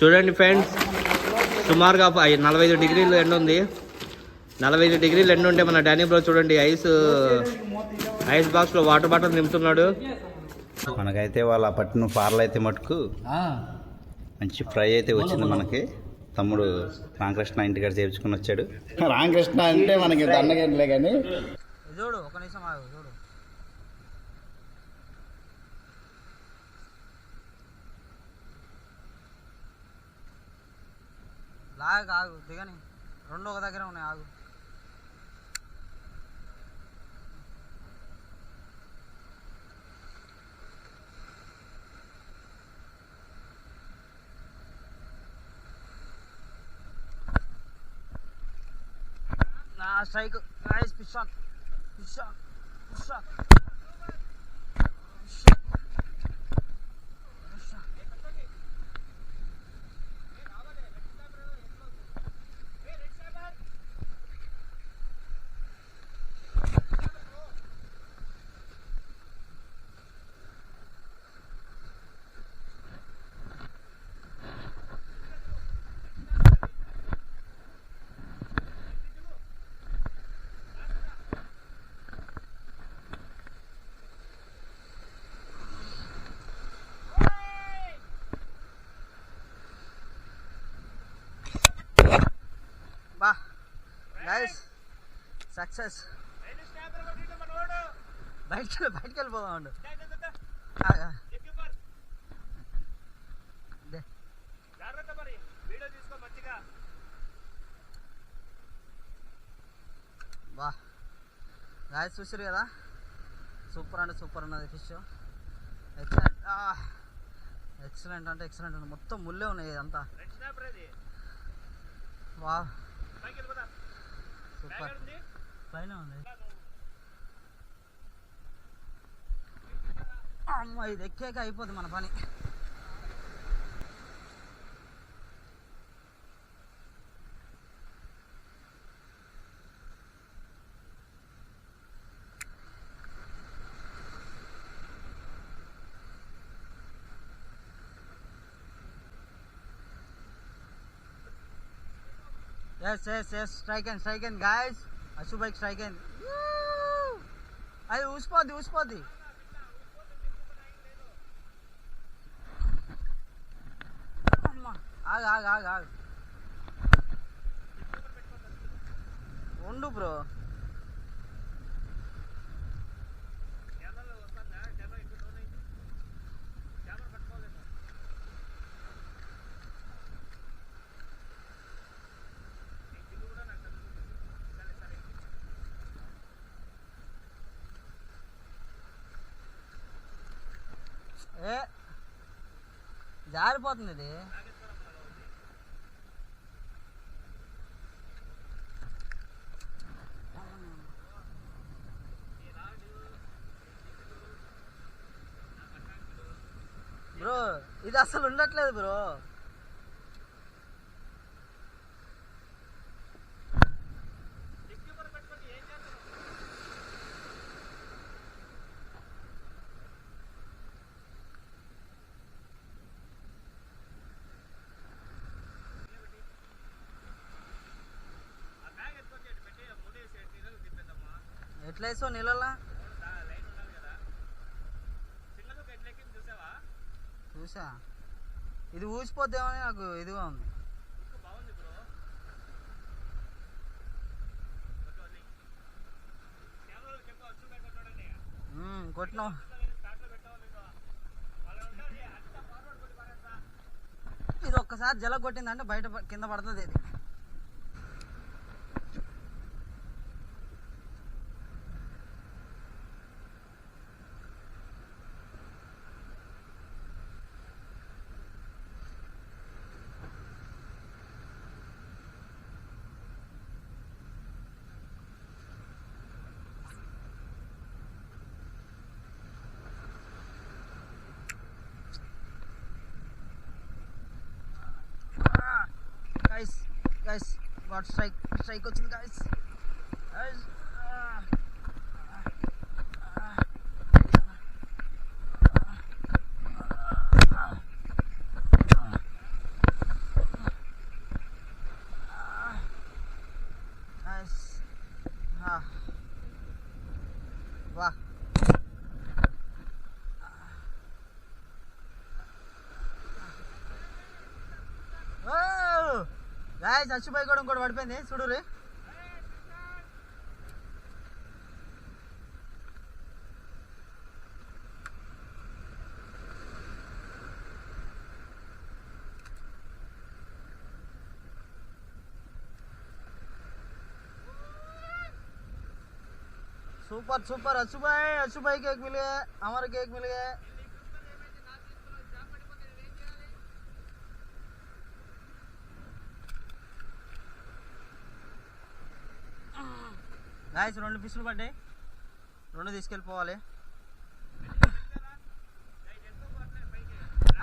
చూడండి ఫ్రెండ్స్ సుమారుగా నలభై ఐదు డిగ్రీలు ఎండ ఉంది. నలభై ఐదు డిగ్రీలు ఎండ ఉంటే మన డానీ బ్రో చూడండి ఐస్ ఐస్ బాక్స్లో వాటర్ బాటిల్ నింపుతున్నాడు. మనకైతే వాళ్ళ పట్టిన పార్లు అయితే మటుకు మంచి ఫ్రై అయితే వచ్చింది మనకి. తమ్ముడు రామకృష్ణ ఇంటికాడ చేర్చుకుని వచ్చాడు. రామకృష్ణ అంటే మనకి దండగంటలే కానీ. చూడు ఒక నిమిషం ఆగు చూడు. లాగా ఆగు దిగని. రెండు ఒక దగ్గర ఉన్నాయి ఆగు. Strike. Guys fish on fish on on బా గైస్ సక్సెస్. బయటికి బయటికి వెళ్ళిపోదాం అండు బా. గాయస్ చూసారు కదా? సూపర్ అంటే సూపర్ ఉన్నది ఫిష్ ఎక్సలెంట్ ఎక్సలెంట్ అంటే ఎక్సలెంట్ ఉంది. మొత్తం ముల్లే ఉన్నాయి ఇదంతా. వా పైన ఉంది అమ్మ ఇది ఎక్కాక అయిపోద్ది మన పని Yes, yes, yes. Strike and strike and guys. Ashu bike strike అయింది అది ఊసిపోద్ది ఊసిపోద్ది ఆగు ఆగు ఆగు ఆగు ఉండు బ్రో జారిపోతుంది ఇది బ్రో ఇది అసలు ఉండట్లేదు బ్రో. ఎట్లా వేసావు నీళ్ళలా? చూసా? ఇది ఊసిపోద్దేమని నాకు ఇదిగా ఉంది. కొట్టినావు ఇది ఒక్కసారి జల కొట్టిందంటే బయట కింద పడుతుంది ఇది guys guys what strike strike వచ్చింది గైస్ రాయ్ చచ్చిపోయి కూడా ఇంకోటి పడిపోయింది చూడు రే सुपर सुपर अच्छू भाई अच्छू भाई केक मिल गए हमारे केक मिल गए గాయస్ రెండు ఫిష్లు పడ్డాయి. రెండు తీసుకెళ్ళిపోవాలి.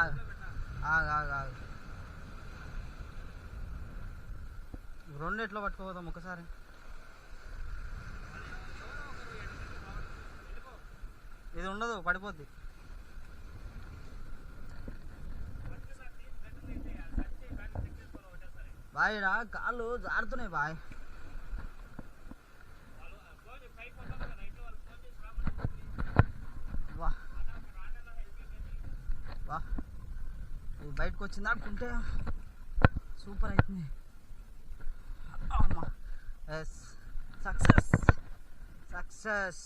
ఆగు, రెండు ఎట్లా పట్టుకోపోదాం ఒకసారి? ఇది ఉండదు పడిపోద్ది. బాయ్ రా కాళ్ళు జారుతున్నాయి బాయ్ వా అబ్బా అది బయటకు వచ్చింది అనుకుంటే సూపర్ అవుతుంది అమ్మా. ఎస్ సక్సెస్ సక్సెస్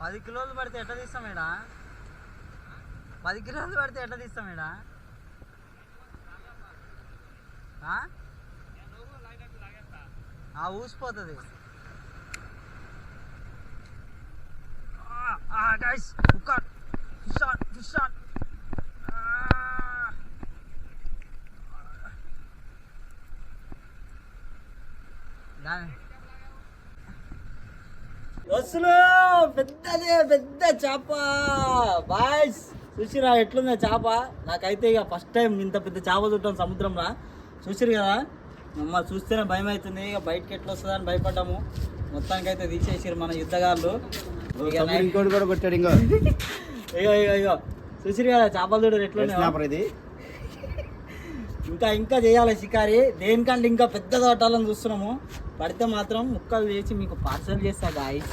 పది కిలోలు పడితే ఎట్లా తీస్తాం ఈడ? పది కిలోలు పడితే ఎట్లా తీస్తాం ఈడ? ఆ? ఊసిపోతుంది. గైస్ కుక్క ఫిష్ ఆన్ ఫిష్ ఆన్ పెద్దదే పెద్ద చేప. బాయ్స్ చూసిరా ఎట్లుందా చేప? నాకైతే ఇక ఫస్ట్ టైం ఇంత పెద్ద చేప చుట్టాం సముద్రంలో చూసిరు కదా? అమ్మ చూస్తేనే భయం అవుతుంది ఇక బయటకి ఎట్లా వస్తుందా అని భయపడ్డాము. మొత్తానికి అయితే తీసేసారు మన యుద్ధగాళ్ళు. ఇంకోటి కూడా కొట్టాడు ఇంకో. ఇగో ఇగో ఇగో. చూసిరు కదా చేపల చూడరు ఇది. ఇంకా ఇంకా చేయాలి షికారి. దేనికంటే ఇంకా పెద్దగా పట్టాలని చూస్తున్నాము. పడితే మాత్రం ముక్కలు చేసి మీకు పార్సల్ చేస్తా గాయస్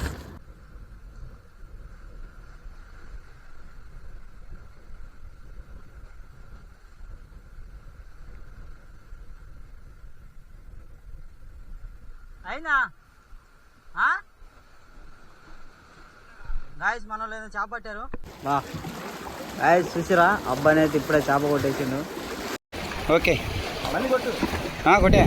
అయినా గాయస్ మన వాళ్ళు ఏదో చేప పట్టారు. గాయస్ చూసిరా? అబ్బాయి అయితే ఇప్పుడే చేప కొట్టేసిండు. ఓకే. ఆ, కొట్టే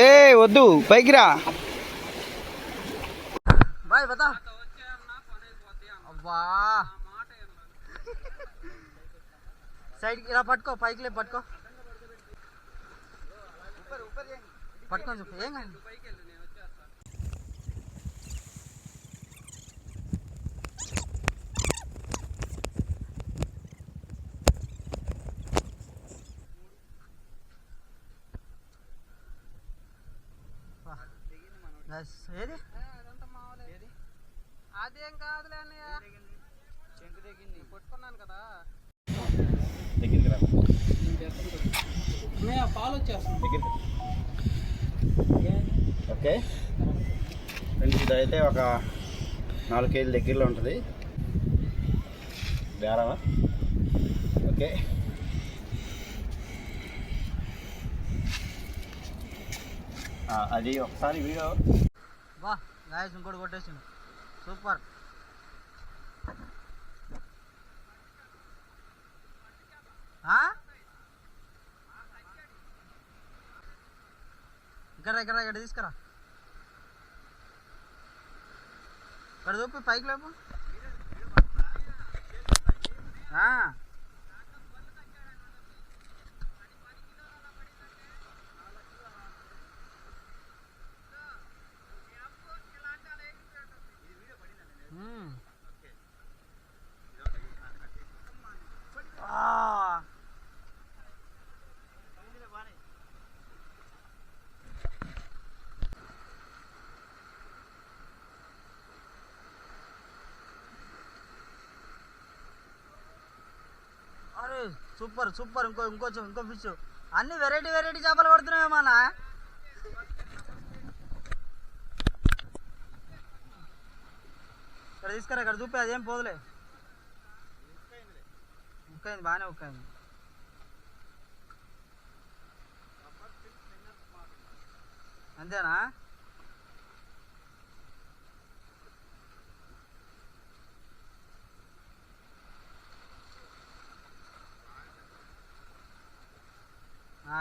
ఏ వద్దు పైకి రా. బాయ్ బతా. అబ్బా. సైడ్కి ఇలా పట్టుకో పైకి లే పట్టుకో. పట్టుకొని చెప్పు ఏం కాదు. అన్నయ్య పాలు వచ్చేస్తుంది ఓకే. ఫ్రెండ్స్ ఇదైతే ఒక నాలుగు కేజీల దగ్గరలో ఉంటుంది. బేరమా? ఓకే. అది ఒకసారి వీడియో. వా గాయస్ ఇంకోటి కొట్టేసిండు. సూపర్ ఆ? ఇక్కడ ఇక్కడ ఇక్కడ తీసుకురా. ఇక్కడ చూపి పైకి లేపు ఆ. మ్మ్. ఆ. Super super. ఇంకో ఇంకో ఇంకో ఫిష్ అన్ని వెరైటీ వెరైటీ చేపలు పడుతున్నాయి మన ఇక్కడ తీసుకురా ఇక్కడ చూపి అదేం పోదులే. ఉక్కైంది బాగానే ఉక్కైంది అంతేనా?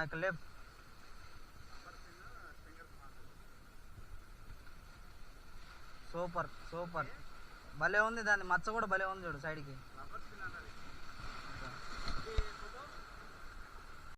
ఆ, సూపర్ సూపర్ భలే ఉంది దాని మచ్చ కూడా భలే ఉంది చూడు సైడ్కి.